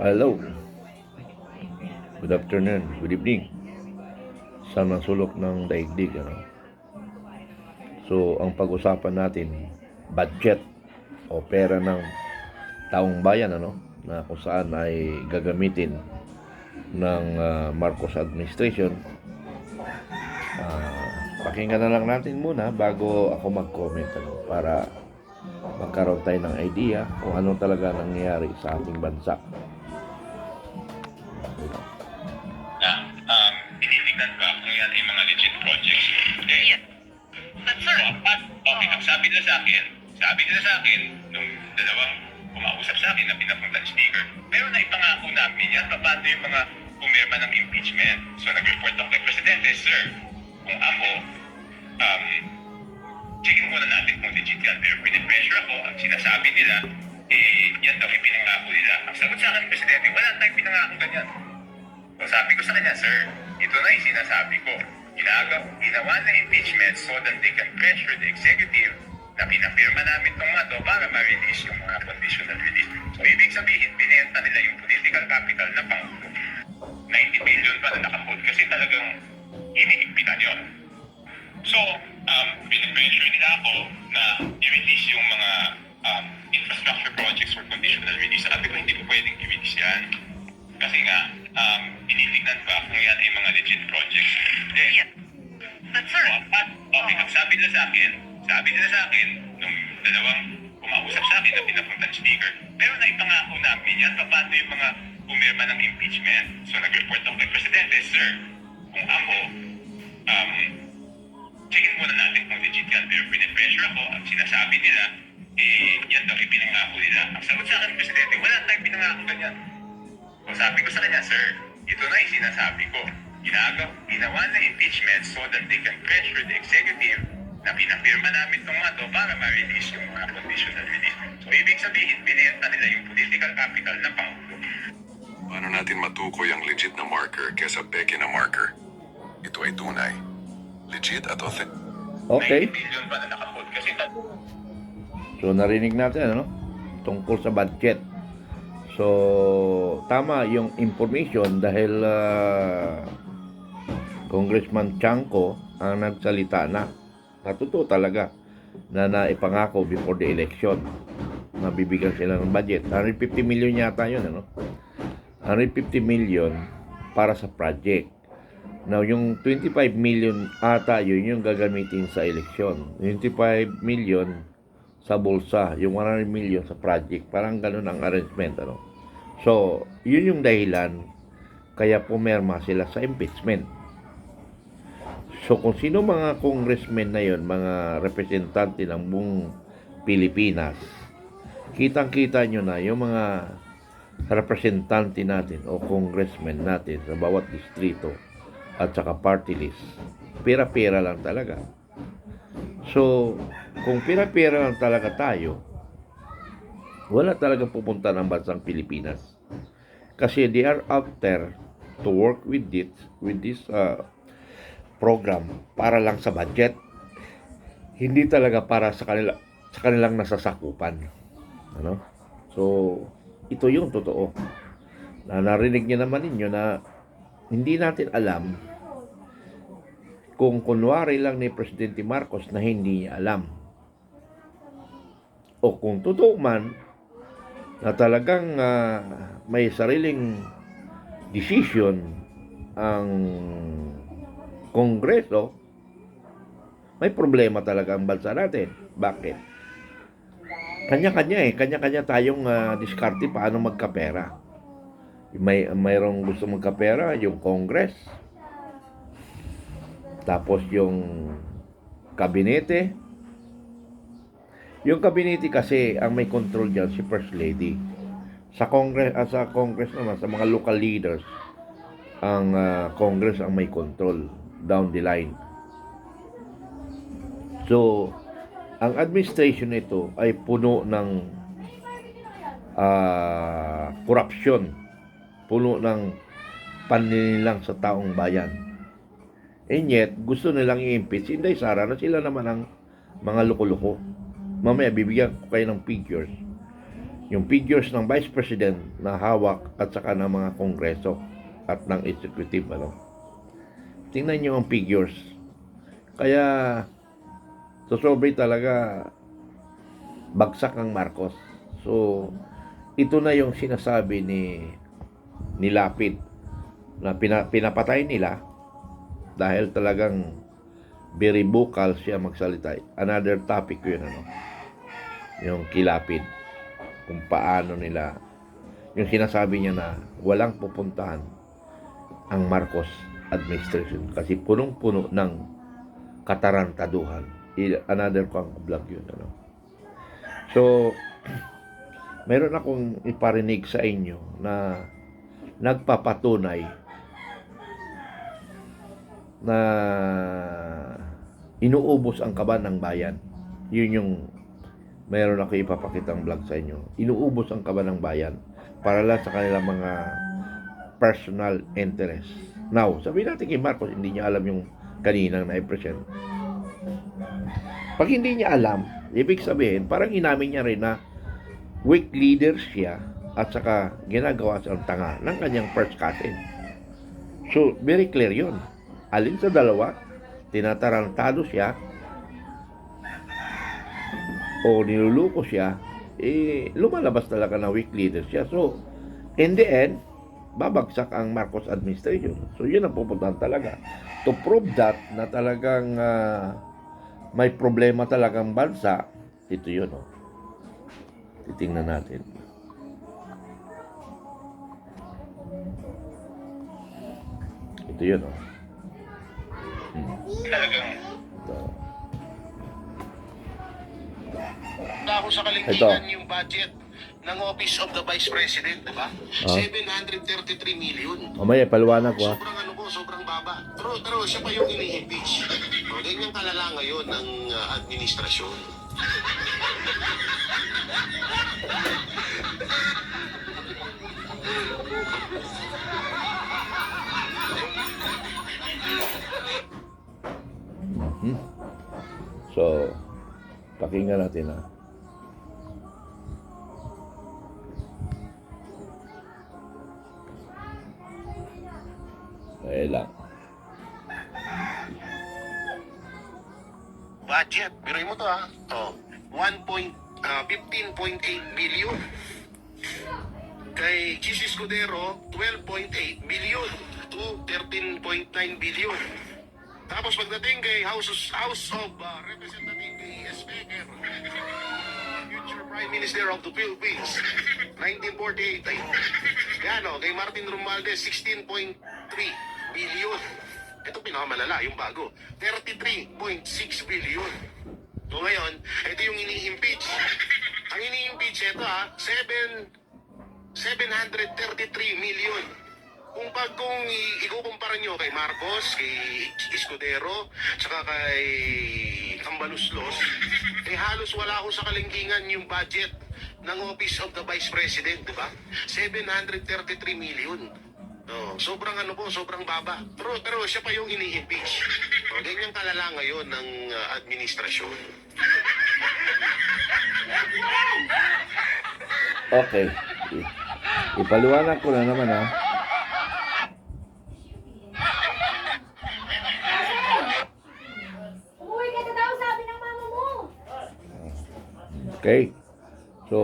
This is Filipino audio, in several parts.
Hello. Good afternoon. Good evening. Sa mga sulok ng daigdig. Ano? So, ang pag-usapan natin, budget o pera ng taong bayan ano na kung saan ay gagamitin ng ah, Marcos administration. Ah, pakinggan na lang natin muna bago ako mag-comment ano, para magkaroon tayo ng idea kung ano talaga nangyayari sa ating bansa. So, at, okay, ang sabi nila sa akin, sabi nila sa akin, nung dalawang kumausap sa akin na pinapunta ni speaker, pero naipangako namin yan, paano yung mga pumirma ng impeachment. So, nag-report ako kay Presidente, Sir, kung ako, um, checkin muna natin kung legit yan. Pero pinipressure ako, ang sinasabi nila, eh, yan daw yung pinangako nila. Ang sagot sa akin, Presidente, wala tayong pinangako ganyan. So sabi ko sa kanya, sir, ito na yung sinasabi ko. Ginaga, ginawa na impeachment so that they can pressure the executive na pinapirma namin itong mga to para ma-release yung mga conditional release. So ibig sabihin, binenta nila yung political capital na Pangulo. 90 billion pa na nakahold kasi talagang iniigpitan yun. So, um, pinipressure nila ako na i-release yung mga um, infrastructure projects for conditional release. Sabi ko, hindi ko pwedeng i-release yan. Kasi nga, um, tinitignan pa kung yan ay mga legit sabi nila sa akin, sabi nila sa akin, nung dalawang kumausap sa akin na pinapunta ng speaker, pero naipangako namin yan, paano yung mga pumirma ng impeachment. So nag-report ako kay Presidente, Sir, kung ako, um, checkin muna natin kung legit yan. Pero pinipressure ako, ang sinasabi nila, eh, yan daw yung pinangako nila. Ang sagot sa akin, Presidente, wala tayong pinangako ganyan. So sabi ko sa kanya, sir, ito na yung sinasabi ko. Ginaga, ginawa na impeachment so that they can pressure the executive na pinapirma namin itong mga to para ma-release yung mga conditional release. So ibig sabihin, binenta nila yung political capital ng Pangulo. Paano natin matukoy ang legit na marker kesa peke na marker? Ito ay tunay. Legit at authentic. Okay. 90 billion pa na nakapold kasi So narinig natin ano tungkol sa budget. So tama yung information dahil ah, Congressman Chanco ang nagsalita na. Natuto talaga na naipangako before the election na bibigyan sila ng budget. 150 million yata yun ano. 150 million para sa project. Now, yung 25 million ata, yun yung gagamitin sa eleksyon. 25 million sa bulsa, yung 100 million sa project. Parang ganun ang arrangement, ano. So, yun yung dahilan kaya pumerma sila sa impeachment. So, kung sino mga congressmen na yun, mga representante ng buong Pilipinas, kitang-kita nyo na yung mga representante natin o congressmen natin sa bawat distrito at saka party list. Pera-pera lang talaga. So, kung pera-pera lang talaga tayo, wala talaga pupunta ng bansang Pilipinas. Kasi they are out there to work with it, with this uh, program para lang sa budget. Hindi talaga para sa kanila sa kanilang nasasakupan. Ano? So, ito yung totoo. Na narinig niyo naman ninyo na hindi natin alam kung kunwari lang ni Presidente Marcos na hindi niya alam. O kung totoo man na talagang ah, may sariling decision ang Kongreso, may problema talaga ang bansa natin. Bakit? Kanya-kanya eh, kanya-kanya tayong ah, diskarte paano magkapera. May mayroong gusto magkapera, yung Congress. Tapos yung kabinete. Yung kabinete kasi ang may control diyan si First Lady. Sa Congress ah, sa Congress naman sa mga local leaders ang Congress ang may control down the line. So, ang administration nito ay puno ng ah, korupsyon, puno ng paninilang sa taong bayan. And yet, gusto nilang i-impeach Inday Sara na sila naman ang mga loko-loko. Mamaya, bibigyan ko kayo ng figures. yung figures ng Vice President na hawak at saka ng mga kongreso at ng executive ano. Tingnan niyo ang figures. Kaya sosobre talaga bagsak ang Marcos. So ito na yung sinasabi ni ni Lapid na pina, pinapatay nila dahil talagang very vocal siya magsalita. Another topic yun ano. Yung kilapid kung paano nila yung sinasabi niya na walang pupuntahan ang Marcos administration kasi punong-puno ng katarantaduhan. Another kong vlog yun. Ano? So, meron akong iparinig sa inyo na nagpapatunay na inuubos ang kaban ng bayan. Yun yung meron ako ipapakitang vlog sa inyo. Inuubos ang kaban ng bayan para lang sa kanilang mga personal interest. Now, sabihin natin kay Marcos, hindi niya alam yung kaninang na-present. Pag hindi niya alam, ibig sabihin, parang inamin niya rin na weak leader siya at saka ginagawa siyang tanga ng kanyang first cousin. So, very clear yun. Alin sa dalawa, tinatarantado siya o niluluko siya, eh, lumalabas talaga na weak leader siya. So, in the end, babagsak ang Marcos administration. So, yun ang pupuntahan talaga. To prove that na talagang ah, may problema talagang bansa, ito yun, oh. Titingnan natin. Ito yun, oh. Talagang Ito. Wala ako sa kaligtigan yung budget ng Office of the Vice President, di ba? 733 million. Mamaya, paliwanag ko, ah. Sobrang ano po, sobrang baba. Pero, pero siya pa yung ini-impeach. O, ganyan kalala ngayon ng uh, administrasyon. So, pakinggan natin ha. Lang. Budget, biroy mo to ha. Oh, 1 point, ah, 15.8 billion. Kay Jesus Escudero, 12.8 billion to 13.9 billion. Tapos pagdating kay House of, House of ah, Representative kay Speaker, future Prime Minister of the Philippines, 1948. Ay, yan o, kay Martin Romualdez, 16.3 billion. Ito pinakamalala, yung bago. 33.6 billion. So ngayon, ito yung ini-impeach. Ang ini-impeach, ito ha, 7, 733 million. Kung pag kung ikukumpara nyo kay Marcos, kay Escudero, saka kay Tambaluslos, eh halos wala ko sa kalingkingan yung budget ng Office of the Vice President, di ba? 733 million. No, sobrang ano po, sobrang baba. Pero, pero siya pa yung ini-impeach. O, ganyan kalala ngayon ng uh, administrasyon. Okay. Ipaliwanag ko na naman ha. Umuwi ka na daw, sabi ng mama mo. Okay. So,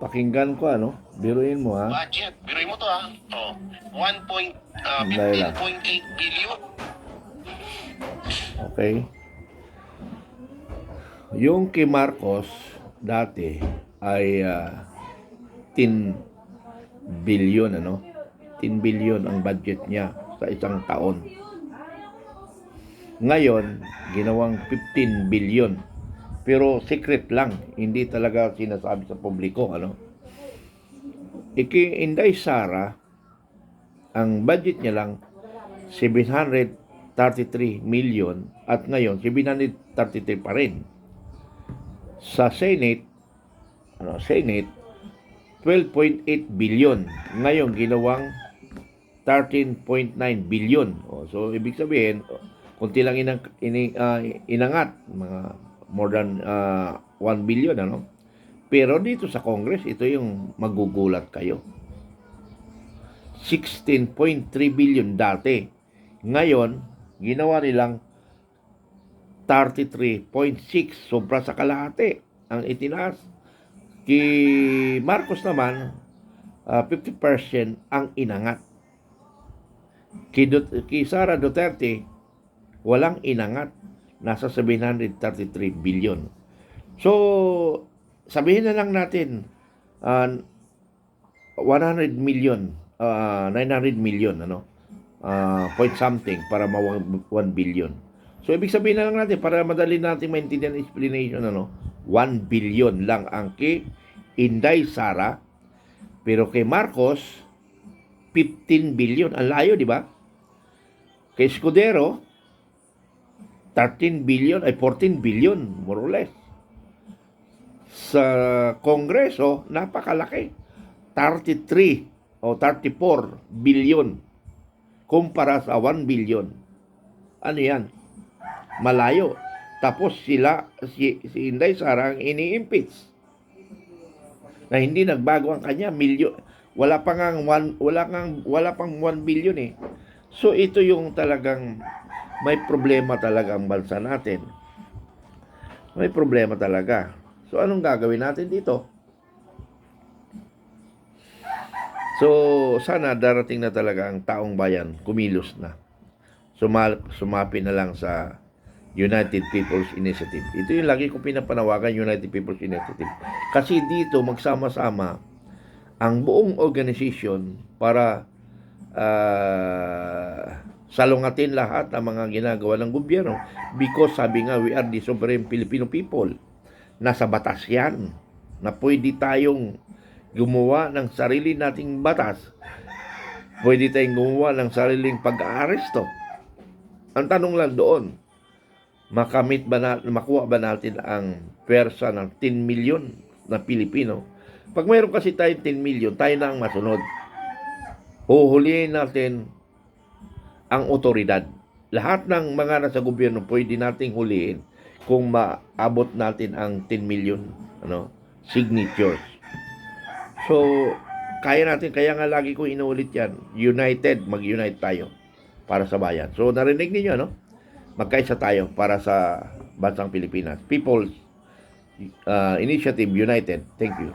pakinggan ko ano. Biruin mo ha. Budget, biroy mo to ha. Oh, 1 point, uh, Dahil lang. 15.8 billion. Okay. Yung kay Marcos dati ay ah, 10 billion ano? 10 billion ang budget niya sa isang taon. Ngayon, ginawang 15 billion. Pero secret lang, hindi talaga sinasabi sa publiko, ano? Iki Inday Sara, ang budget niya lang 733 million at ngayon 733 pa rin. Sa Senate, ano, Senate 12.8 billion. Ngayon ginawang 13.9 billion. So ibig sabihin, kunti lang inang, ini, ah, inangat mga more than ah, 1 billion ano. Pero dito sa Congress, ito yung magugulat kayo. 16.3 billion dati. Ngayon, ginawa nilang 33.6, sobra sa kalahati ang itinaas. Ki Marcos naman, ah, 50% ang inangat. Ki, Dut- ki Sara Duterte, walang inangat. Nasa 733 billion. So, sabihin na lang natin, ah, 100 million, ah, 900 million, ano? Ah, point something para ma 1 billion. So, ibig sabihin na lang natin, para madali natin maintindihan explanation, ano? 1 billion lang ang kay Inday Sara, pero kay Marcos, 15 billion. Ang layo, di ba? Kay Escudero, 13 billion, ay 14 billion, more or less. Sa Kongreso, napakalaki. 33 o 34 billion kumpara sa 1 billion. Ano yan? Malayo. Tapos sila, si, si Inday Sara ang ini-impeach. Na hindi nagbago ang kanya, milyon. Wala pang ang one, wala kang wala pang 1 billion eh. So ito yung talagang may problema talaga ang bansa natin. May problema talaga. So anong gagawin natin dito? So sana darating na talaga ang taong bayan kumilos na. Sumal sumapi na lang sa United People's Initiative. Ito yung lagi ko pinapanawagan, United People's Initiative. Kasi dito magsama-sama ang buong organization para ah, salungatin lahat ang mga ginagawa ng gobyerno because sabi nga we are the sovereign Filipino people nasa batas yan na pwede tayong gumawa ng sarili nating batas. Pwede tayong gumawa ng sariling pag-aaresto. Ang tanong lang doon makamit ba na, makuha ba natin ang pwersa ng 10 million na Pilipino? Pag mayroon kasi tayo 10 million tayo na ang masunod. Huhulihin natin ang otoridad. Lahat ng mga nasa gobyerno pwede nating hulihin kung maabot natin ang 10 million ano, signatures. So, kaya natin, kaya nga lagi ko inuulit yan, united, mag-unite tayo para sa bayan. So, narinig ninyo, no? Magkaisa tayo para sa bansang Pilipinas. People's uh, Initiative United. Thank you.